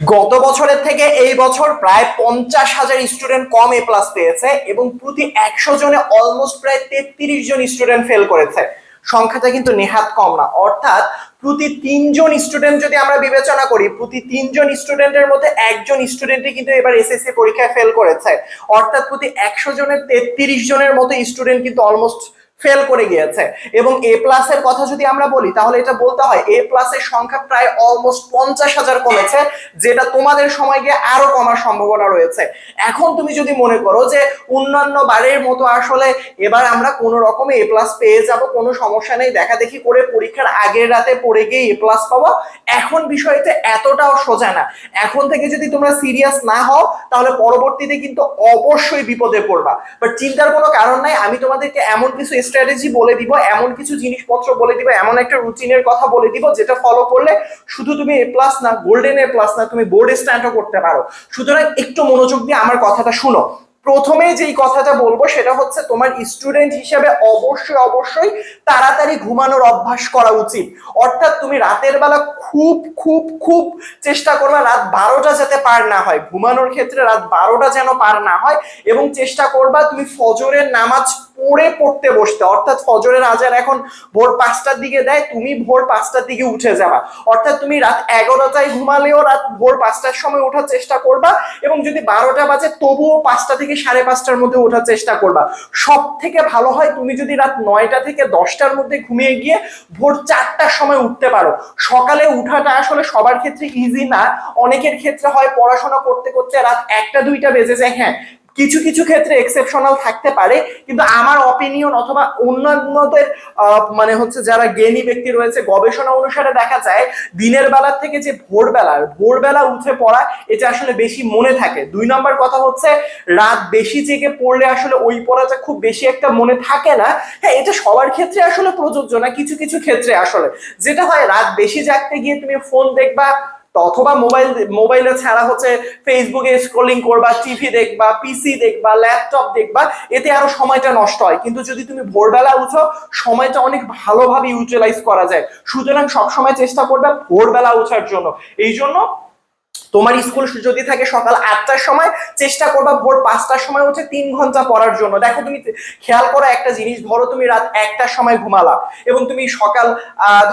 গত বছরের থেকে এই বছর প্রায় পঞ্চাশ হাজার স্টুডেন্ট কম এ প্লাস পেয়েছে এবং প্রতি একশো জনে অলমোস্ট প্রায় তেত্রিশ জন স্টুডেন্ট ফেল করেছে। সংখ্যাটা কিন্তু নেহাত কম না। অর্থাৎ প্রতি তিনজন স্টুডেন্ট যদি আমরা বিবেচনা করি, প্রতি তিনজন স্টুডেন্টের মধ্যে একজন স্টুডেন্টই কিন্তু এবার এসএসসি পরীক্ষায় ফেল করেছে। অর্থাৎ প্রতি একশো জনের তেত্রিশ জনের মতো স্টুডেন্ট কিন্তু অলমোস্ট ফেল করে গিয়েছে। এবং এ প্লাসের কথা যদি আমরা বলি, তাহলে এটা বলতে হয় এ প্লাসের সংখ্যা প্রায় অলমোস্ট পঞ্চাশ হাজার কমেছে, যেটা তোমাদের সময় গিয়ে আরও কমার সম্ভাবনা রয়েছে। এখন তুমি যদি মনে করো যে অন্যান্য বারের মতো আসলে এবার আমরা কোনো রকমে এ প্লাস পেয়ে যাব, কোনো সমস্যা নেই দেখা দেখি করে পরীক্ষার আগের রাতে পড়ে গিয়ে এ প্লাস পাবো, এখন বিষয়টা এতটাও সোজা না। এখন থেকে যদি তোমরা সিরিয়াস না হও, তাহলে পরবর্তীতে কিন্তু অবশ্যই বিপদে পড়বা। বাট চিন্তার কোনো কারণ নাই, আমি তোমাদেরকে এমন কিছু স্ট্র্যাটেজি বলে দিব, এমন কিছু জিনিসপত্র বলে দিব, এমন একটা রুটিনের কথা বলে দিব, যেটা ফলো করলে শুধু তুমি এ প্লাস না গোল্ডেন এ প্লাস না, তুমি বোর্ড স্ট্যান্ডও করতে পারো। সুতরাং একটু মনোযোগ দিয়ে আমার কথাটা শুনো। প্রথমে যেই কথাটা বলব সেটা হচ্ছে তোমার স্টুডেন্ট হিসেবে অবশ্যই অবশ্যই তাড়াতাড়ি ঘুমানোর অভ্যাস করা উচিত। অর্থাৎ তুমি রাতের বেলা খুব খুব খুব চেষ্টা করবে রাত বারোটা যাতে পার না হয়। ঘুমানোর ক্ষেত্রে রাত বারোটা যেন পার না হয় এবং চেষ্টা করবা তুমি ফজরের নামাজ পড়ে পড়তে বসতে। অর্থাৎ ফজরের আজান এখন ভোর পাঁচটার দিকে দেয়, তুমি ভোর পাঁচটার দিকে উঠে যাবা। অর্থাৎ তুমি রাত এগারোটায় ঘুমালেও রাত ভোর পাঁচটার সময় ওঠার চেষ্টা করবা এবং যদি বারোটা বাজে তবুও পাঁচটা থেকে সাড়ে পাঁচটার মধ্যে ওঠার চেষ্টা করবা। সব থেকে ভালো হয় তুমি যদি রাত নয়টা থেকে দশটার মধ্যে ঘুমিয়ে গিয়ে ভোর চারটার সময় উঠতে পারো। সকালে উঠাটা আসলে সবার ক্ষেত্রে ইজি না। অনেকের ক্ষেত্রে হয় পড়াশোনা করতে করতে রাত একটা দুইটা বেজে যায়। হ্যাঁ কিছু কিছু ক্ষেত্রে এক্সেপশনাল থাকতে পারে, কিন্তু আমার অপিনিয়ন অথবা অন্যান্যদের মানে হচ্ছে যারা জ্ঞানী ব্যক্তি রয়েছে, গবেষণা অনুসারে দেখা যায়, দিনের বেলার থেকে যে ভোরবেলা ভোরবেলা উঠে পড়া, এটা আসলে বেশি মনে থাকে। দুই নম্বর কথা হচ্ছে, রাত বেশি জেগে পড়লে আসলে ওই পড়াটা খুব বেশি একটা মনে থাকে না। হ্যাঁ এটা সবার ক্ষেত্রে আসলে প্রযোজ্য না, কিছু কিছু ক্ষেত্রে আসলে। যেটা হয়, রাত বেশি জাগতে গিয়ে তুমি ফোন দেখবা অথবা মোবাইল, মোবাইলে ছাড়া হচ্ছে ফেসবুকে স্ক্রলিং করবা টিভি দেখবা পিসি দেখবা ল্যাপটপ দেখবা, এতে আরও সময়টা নষ্ট হয়। কিন্তু যদি তুমি ভোরবেলা উঠো, সময়টা অনেক ভালোভাবে ইউটিলাইজ করা যায়। সুতরাং সবসময় চেষ্টা করবে ভোরবেলা উঠার জন্য। এই জন্য তোমার স্কুল যদি থাকে সকাল আটটার সময়, চেষ্টা করবা ভোর পাঁচটার সময় উঠে তিন ঘণ্টা পড়ার জন্য। দেখো তুমি খেয়াল করো একটা জিনিস, ধরো তুমি রাত একটার সময় ঘুমালা এবং তুমি সকাল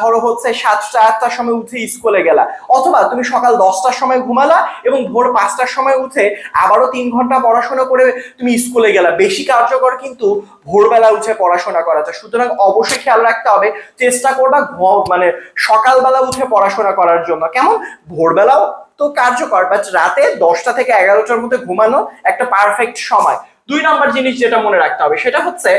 ধরো হচ্ছে সাতটা, আটটার সময় উঠে স্কুলে গেলা। অথবা তুমি সকাল দশটার সময় ঘুমালা এবং ভোর পাঁচটার সময় উঠে আবারও তিন ঘণ্টা পড়াশোনা করে তুমি স্কুলে গেলা। বেশি কার্যকর কিন্তু ভোরবেলা উঠে পড়াশোনা করাটা। সুতরাং অবশ্যই খেয়াল রাখতে হবে, চেষ্টা করবা মানে সকালবেলা উঠে পড়াশোনা করার জন্য। কেমন? ভোরবেলাও তো কার্যকর বাট রাতে দশটা থেকে এগারোটার মধ্যে ঘুমানো একটা পারফেক্ট সময়। দুই নম্বর জিনিস যেটা মনে রাখতে হবে, সেটা হচ্ছে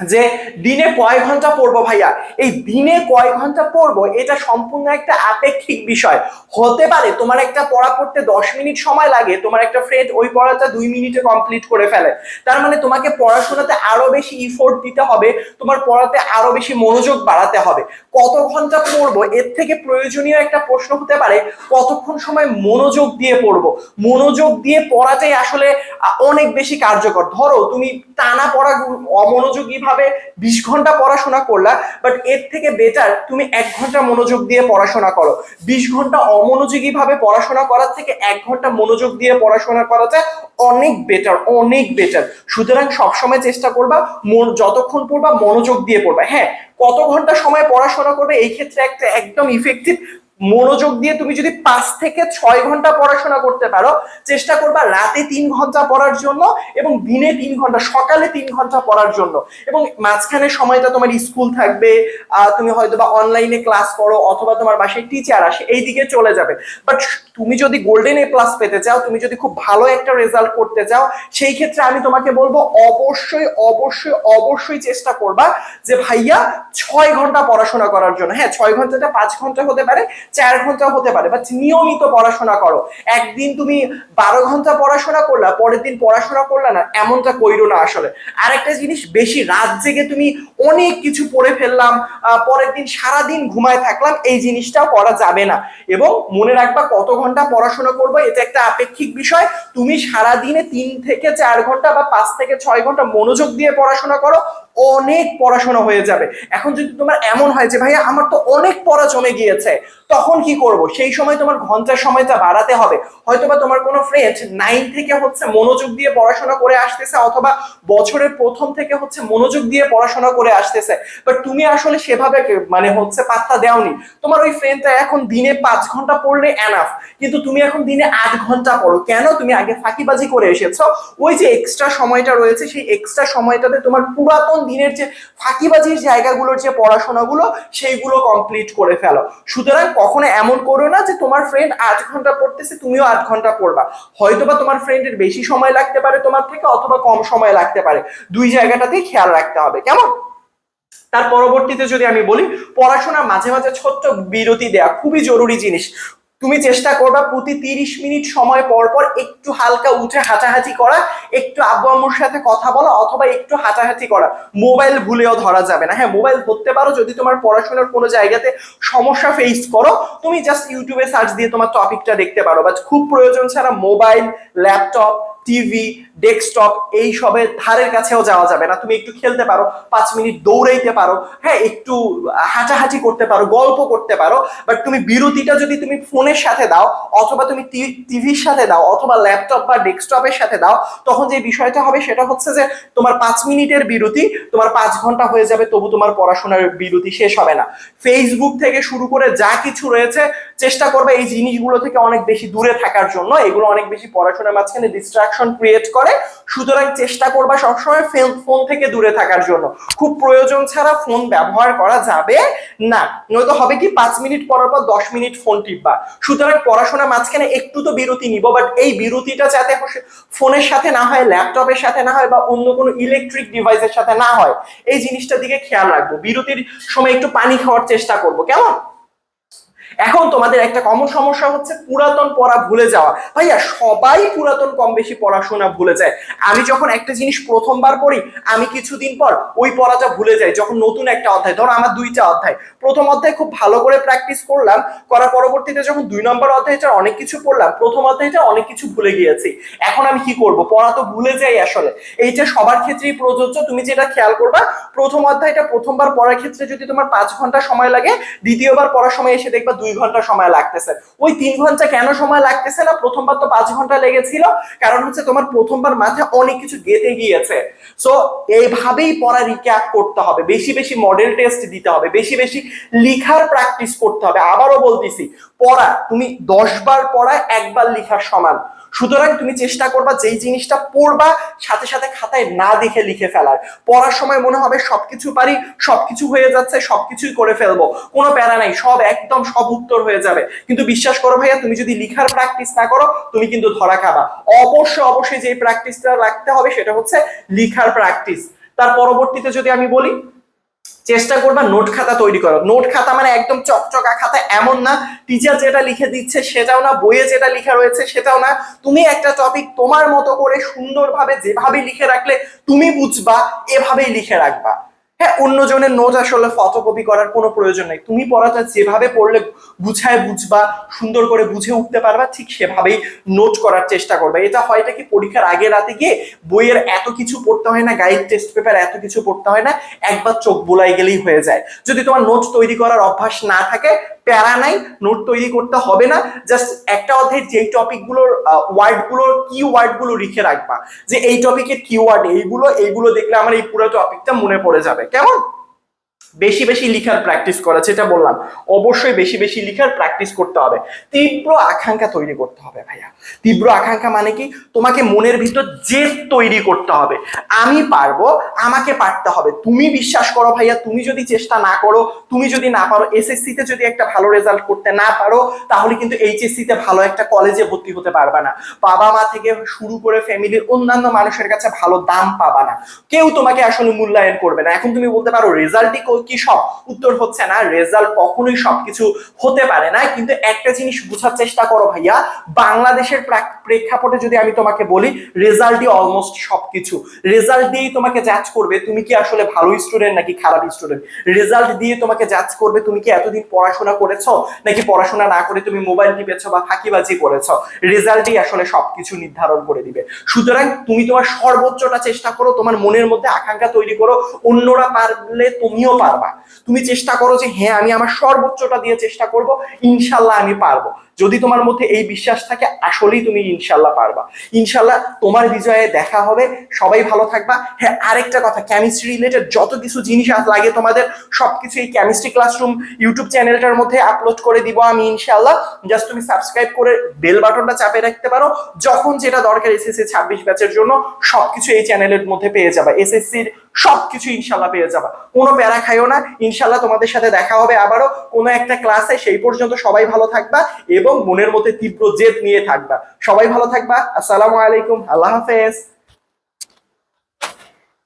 যে দিনে কয় ঘণ্টা পড়ব ভাইয়া? এই দিনে কয় ঘণ্টা পড়ব, এটা সম্পূর্ণ একটা আপেক্ষিক বিষয়। হতে পারে তোমার একটা পড়া পড়তে দশ মিনিট সময় লাগে, তোমার একটা ফ্রেন্ড ওই পড়াটা দুই মিনিটে কমপ্লিট করে ফেলে। তার মানে তোমাকে পড়াশোনাতে আরও বেশি ইফোর্ট দিতে হবে, তোমার পড়াতে আরও বেশি মনোযোগ বাড়াতে হবে। কত ঘণ্টা পড়ব, এর থেকে প্রয়োজনীয় একটা প্রশ্ন হতে পারে, কতক্ষণ সময় মনোযোগ দিয়ে পড়ব? মনোযোগ দিয়ে পড়াটাই আসলে অনেক বেশি কার্যকর। ধরো, তুমি টানা পড়া অমনোযোগী ভাবে বিশ ঘণ্টা পড়াশোনা করলা বাট এর থেকে বেটার তুমি এক ঘণ্টা মনোযোগ দিয়ে পড়াশোনা করো। বিশ ঘণ্টা অমনোযোগী ভাবে পড়াশোনা করার থেকে এক ঘণ্টা মনোযোগ দিয়ে পড়াশোনা করাটা অনেক বেটার অনেক বেটার সুতরাং সবসময় চেষ্টা করবা, মন- যতক্ষণ পড়বা মনোযোগ দিয়ে পড়বা। হ্যাঁ কত ঘণ্টা সময় পড়াশোনা করবে এই ক্ষেত্রে একটা একদম ইফেক্টিভ মনোযোগ দিয়ে তুমি যদি পাঁচ থেকে ছয় ঘণ্টা পড়াশোনা করতে পারো, চেষ্টা করবা রাতে তিন ঘণ্টা পড়ার জন্য এবং দিনে তিন ঘণ্টা, সকালে তিন ঘণ্টা পড়ার জন্য। এবং মাঝখানে সময়টা তোমার স্কুল থাকবে তুমি হয়তো বা অনলাইনে ক্লাস করো অথবা তোমার বাসায় টিচার আসে, এই দিকে চলে যাবে। বাট তুমি যদি গোল্ডেন এ প্লাস পেতে চাও, তুমি যদি খুব ভালো একটা রেজাল্ট করতে চাও, সেই ক্ষেত্রে আমি তোমাকে বলব, অবশ্যই অবশ্যই অবশ্যই চেষ্টা করবা যে ভাইয়া ছয় ঘণ্টা পড়াশোনা করার জন্য। হ্যাঁ ছয় ঘন্টাটা পাঁচ ঘণ্টা হতে পারে চার ঘণ্টা হতে পারে বাট নিয়মিত পড়াশোনা করো। একদিন তুমি বারো ঘণ্টা পড়াশোনা করলা, পরের দিন পড়াশোনা করলা না, এমনটা কইরো না আসলে। আরেকটা জিনিস, বেশি রাত জেগে তুমি অনেক কিছু পড়ে ফেললাম পরের দিন সারা দিন ঘুমায় থাকলাম, এই জিনিসটাও করা যাবে না। এবং মনে রাখবা, কত ঘণ্টা পড়াশোনা করব, এটা একটা আপেক্ষিক বিষয়। তুমি সারা দিনে তিন থেকে চার ঘণ্টা বা পাঁচ থেকে ছয় ঘণ্টা মনোযোগ দিয়ে পড়াশোনা করো অনেক পড়াশোনা হয়ে যাবে। এখন যদি তোমার এমন হয় যে, ভাইয়া, আমার তো অনেক পড়া জমে গিয়েছে। তখন কি করব? সেই সময় তোমার ঘণ্টার সময়টা বাড়াতে হবে। হয়তোবা তোমার কোনো ফ্রেন্ড নাইন থেকে হচ্ছে মনোযোগ দিয়ে পড়াশোনা করে আসতেছে অথবা বছরের প্রথম থেকে হচ্ছে মনোযোগ দিয়ে পড়াশোনা করে আসতেছে। বাট তুমি আসলে সেভাবে মানে হচ্ছে পাত্তা দেওনি। তোমার ওই ফ্রেন্ডটা এখন দিনে পাঁচ ঘণ্টা পড়লে এনাফ কিন্তু তুমি এখন দিনে আট ঘণ্টা পড়ো। কেন তুমি আগে ফাঁকিবাজি করে এসেছ? ওই যে এক্সট্রা সময়টা রয়েছে, সেই এক্সট্রা সময়টাতে তোমার পুরাতন দিনের যে ফাঁকিবাজির জায়গাগুলোর যে পড়াশোনাগুলো, সেইগুলো কমপ্লিট করে ফেলো। সুতরাং কখনো এমন করো না যে তোমার ফ্রেন্ড আট ঘণ্টা পড়তেছে, তুমিও আধ ঘণ্টা পড়বা। হয়তোবা তোমার ফ্রেন্ডের বেশি সময় লাগতে পারে তোমার থেকে, অথবা কম সময় লাগতে পারে। দুই জায়গাটাতেই খেয়াল রাখতে হবে, কেমন? তার পরবর্তীতে যদি আমি বলি পড়াশোনা মাঝে মাঝে ছোট্ট বিরতি দেওয়া খুবই জরুরি জিনিস। তুমি চেষ্টা করবা প্রতি তিরিশ মিনিট সময় পর পর একটু হালকা উঠে হাঁটাহাঁটি করা, একটু আব্বু আম্মুর সাথে কথা বলা অথবা একটু হাঁটাহাঁটি করা। মোবাইল ভুলেও ধরা যাবে না। হ্যাঁ মোবাইল ধরতে পারো, যদি তোমার পড়াশোনার কোনো জায়গাতে সমস্যা ফেস করো, তুমি জাস্ট ইউটিউবে সার্চ দিয়ে তোমার টপিকটা দেখতে পারো। বাট খুব প্রয়োজন ছাড়া মোবাইল ল্যাপটপ টিভি, ডেস্কটপ, এই সবের ধারের কাছেও যাওয়া যাবে না। তুমি একটু খেলতে পারো, পাঁচ মিনিট দৌড়াইতে পারো হ্যাঁ একটু হাঁটাহাঁটি করতে পারো, গল্প করতে পারো বাট তুমি বিরতিটা যদি তুমি ফোনের সাথে দাও, অথবা তুমি টিভির সাথে দাও, অথবা ল্যাপটপ বা ডেস্কটপের সাথে দাও, তখন যে বিষয়টা হবে সেটা হচ্ছে যে তোমার পাঁচ মিনিটের বিরতি, তোমার পাঁচ ঘণ্টা হয়ে যাবে, তবু তোমার পড়াশোনার বিরতি শেষ হবে না। ফেসবুক থেকে শুরু করে যা কিছু রয়েছে, চেষ্টা করবে এই জিনিসগুলো থেকে অনেক বেশি দূরে থাকার জন্য, এগুলো অনেক বেশি পড়াশোনার মাঝখানে ডিস্ট্রাকশন ক্রিয়েট করে। সুতরাং চেষ্টা করবা সবসময় ফোন থেকে দূরে থাকার জন্য। খুব প্রয়োজন ছাড়া ফোন ব্যবহার করা যাবে না। নয়তো হবে কি পাঁচ মিনিট পর পর দশ মিনিট ফোন টিপবা। সুতরাং পড়াশোনার মাঝখানে একটু তো বিরতি নিব বাট এই বিরতিটা যাতে ফোনের সাথে না হয় ল্যাপটপের সাথে না হয় বা অন্য কোনো ইলেকট্রিক ডিভাইসের সাথে না হয়, এই জিনিসটার দিকে খেয়াল রাখব। বিরতির সময় একটু পানি খাওয়ার চেষ্টা করব। কেমন? এখন তোমাদের একটা কমন সমস্যা হচ্ছে পুরাতন পড়া ভুলে যাওয়া। ভাইয়া, সবাই পুরাতন কম বেশি পড়াশোনা ভুলে যায়। আমি যখন একটা জিনিস প্রথমবার পড়ি, আমি কিছুদিন পর ওই পড়াটা ভুলে যাই, যখন নতুন একটা অধ্যায়, ধরো আমার দুইটা অধ্যায়। প্রথম অধ্যায় খুব ভালো করে প্র্যাকটিস করলাম, করার পরবর্তীতে যখন দুই নম্বর অধ্যায়টা অনেক কিছু পড়লাম, প্রথম অধ্যায়টা অনেক কিছু ভুলে গিয়েছি। এখন আমি কি করব? পড়া তো ভুলে যাই আসলে। এইটা সবার ক্ষেত্রেই প্রযোজ্য, তুমি যেটা খেয়াল করবা, প্রথম অধ্যায়টা প্রথমবার পড়ার ক্ষেত্রে যদি তোমার পাঁচ ঘণ্টা সময় লাগে, দ্বিতীয়বার পড়ার সময় এসে দেখবা দুই ঘণ্টা সময় লাগতেছে। ওই তিন ঘণ্টা কেন সময় লাগতেছে না? প্রথমবার তো পাঁচ ঘণ্টা লেগেছিল। কারণ হচ্ছে তোমার প্রথমবার মাথায় অনেক কিছু গেতে গিয়েছে। সো এইভাবেই পড়া রিক্যাপ করতে হবে। বেশি বেশি মডেল টেস্ট দিতে হবে। বেশি বেশি লিখার প্র্যাকটিস করতে হবে। আবারও বলতেছি, পড়া, তুমি দশ বার পড়া, একবার লিখার সমান। সুতরাং তুমি চেষ্টা করবা যেই জিনিসটা পড়বা, সাথে সাথে খাতায় না দেখে লিখে ফেলার। পড়ার সময় মনে হবে সবকিছু পারি, সবকিছু হয়ে যাচ্ছে, সবকিছুই করে ফেলব। কোনো প্যারা নাই, সব একদম সব উত্তর হয়ে যাবে। কিন্তু বিশ্বাস করো ভাইয়া, তুমি যদি লিখার প্র্যাকটিস না করো, তুমি কিন্তু ধরা খাবা। অবশ্যই অবশ্যই যে প্র্যাকটিসটা রাখতে হবে সেটা হচ্ছে লিখার প্র্যাকটিস তার পরবর্তীতে যদি আমি বলি চেষ্টা করবা নোট খাতা তৈরি করো নোট খাতা মানে একদম চকচকা খাতা, এমন না। টিচার যেটা লিখে দিচ্ছে সেটাও না, বইয়ে যেটা লেখা রয়েছে সেটাও না। তুমি একটা টপিক তোমার মতো করে সুন্দরভাবে যেভাবে লিখে রাখলে তুমি বুঝবা, এভাবেই লিখে রাখবা। হ্যাঁ অন্যজনের নোট আসলে ফটোকপি করার কোনো প্রয়োজন নেই। তুমি পড়াটা যেভাবে পড়লে বুঝায় বুঝবা, সুন্দর করে বুঝে উঠতে পারবা, ঠিক সেভাবেই নোট করার চেষ্টা করবে। এটা হয়টা কি পরীক্ষার আগে রাতে গিয়ে বইয়ের এত কিছু পড়তে হয় না, গাইড টেস্ট পেপার এত কিছু পড়তে হয় না, একবার চোখ বোলাই গেলেই হয়ে যায়। যদি তোমার নোট তৈরি করার অভ্যাস না থাকে প্যারা নাই, নোট তৈরি করতে হবে না। জাস্ট একটা অধ্যায়ের যেই টপিকগুলোর ওয়ার্ডগুলোর কি ওয়ার্ডগুলো লিখে রাখবা। যে এই টপিকের কি ওয়ার্ড, এইগুলো এইগুলো দেখলে আমার এই পুরো টপিকটা মনে পড়ে যাবে। কেমন? বেশি বেশি লিখার প্র্যাকটিস করা, যেটা বললাম, অবশ্যই বেশি বেশি লিখার প্র্যাকটিস করতে হবে। তীব্র আকাঙ্ক্ষা তৈরি করতে হবে ভাইয়া। তীব্র আকাঙ্ক্ষা মানে কি? তোমাকে মনের ভিতর জেদ তৈরি করতে হবে। আমি পারব, আমাকে পারতে হবে। তুমি বিশ্বাস করো ভাইয়া, তুমি যদি চেষ্টা না করো, তুমি যদি না পারো এসএসসি তে যদি একটা ভালো রেজাল্ট করতে না পারো, তাহলে কিন্তু এইচএসসি তে ভালো একটা কলেজে ভর্তি হতে পারবে না। বাবা মা থেকে শুরু করে ফ্যামিলির অন্যান্য মানুষের কাছে ভালো দাম পাবা না। কেউ তোমাকে আসলে মূল্যায়ন করবে না। এখন তুমি বলতে পারো রেজাল্টই কি সব উত্তর হচ্ছে না রেজাল্ট কখনোই সবকিছু হতে পারে না। কিন্তু একটা জিনিস বোঝার চেষ্টা করো ভাইয়া, বাংলাদেশের প্রাক- প্রেক্ষাপটে যদি আমি তোমাকে বলি রেজাল্টই অলমোস্ট সবকিছু। রেজাল্ট দিয়েই তোমাকে জাজ করবে, তুমি কি আসলে ভালো স্টুডেন্ট নাকি খারাপ স্টুডেন্ট রেজাল্ট দিয়ে তোমাকে জাজ করবে, তুমি কি এতদিন পড়াশোনা করেছ? নাকি পড়াশোনা না করে তুমি মোবাইল টিপেছো বা ফাঁকিবাজি করেছ? রেজাল্টই আসলে সবকিছু নির্ধারণ করে দিবে। সুতরাং তুমি তোমার সর্বোচ্চটা চেষ্টা করো, তোমার মনের মধ্যে আকাঙ্ক্ষা তৈরি করো, অন্যরা পারলে তুমিও পারবা। তুমি চেষ্টা করো যে হ্যাঁ আমি আমার সর্বোচ্চটা দিয়ে চেষ্টা করব, ইনশাল্লাহ আমি পারব। যদি তোমার মধ্যে এই বিশ্বাস থাকে, আসলেই তুমি ইনশাল্লাহ পারবা। ইনশাল্লাহ তোমার বিজয়ে দেখা হবে, সবাই ভালো থাকবা। হ্যাঁ আরেকটা কথা কেমিস্ট্রি রিলেটেড যত কিছু জিনিস লাগে তোমাদের, সবকিছু এই কেমিস্ট্রি ক্লাসরুম ইউটিউব চ্যানেলটার মধ্যে আপলোড করে দিব আমি ইনশাল্লাহ জাস্ট তুমি সাবস্ক্রাইব করে বেল বাটনটা চাপে রাখতে পারো। যখন যেটা দরকার এসএসসি ছাব্বিশ ব্যাচের জন্য, সবকিছু এই চ্যানেলের মধ্যে পেয়ে যাবা। এসএসসির সবকিছু ইনশাল্লাহ পেয়ে যাবা। কোনো প্যারা খাইও না ইনশাল্লাহ তোমাদের সাথে দেখা হবে আবারও কোনো একটা ক্লাসে, সেই পর্যন্ত সবাই ভালো থাকবা এবং মনের মধ্যে তীব্র জেদ নিয়ে থাকবা। সবাই ভালো থাকবা, আসসালামু আলাইকুম, আল্লাহ হাফেজ।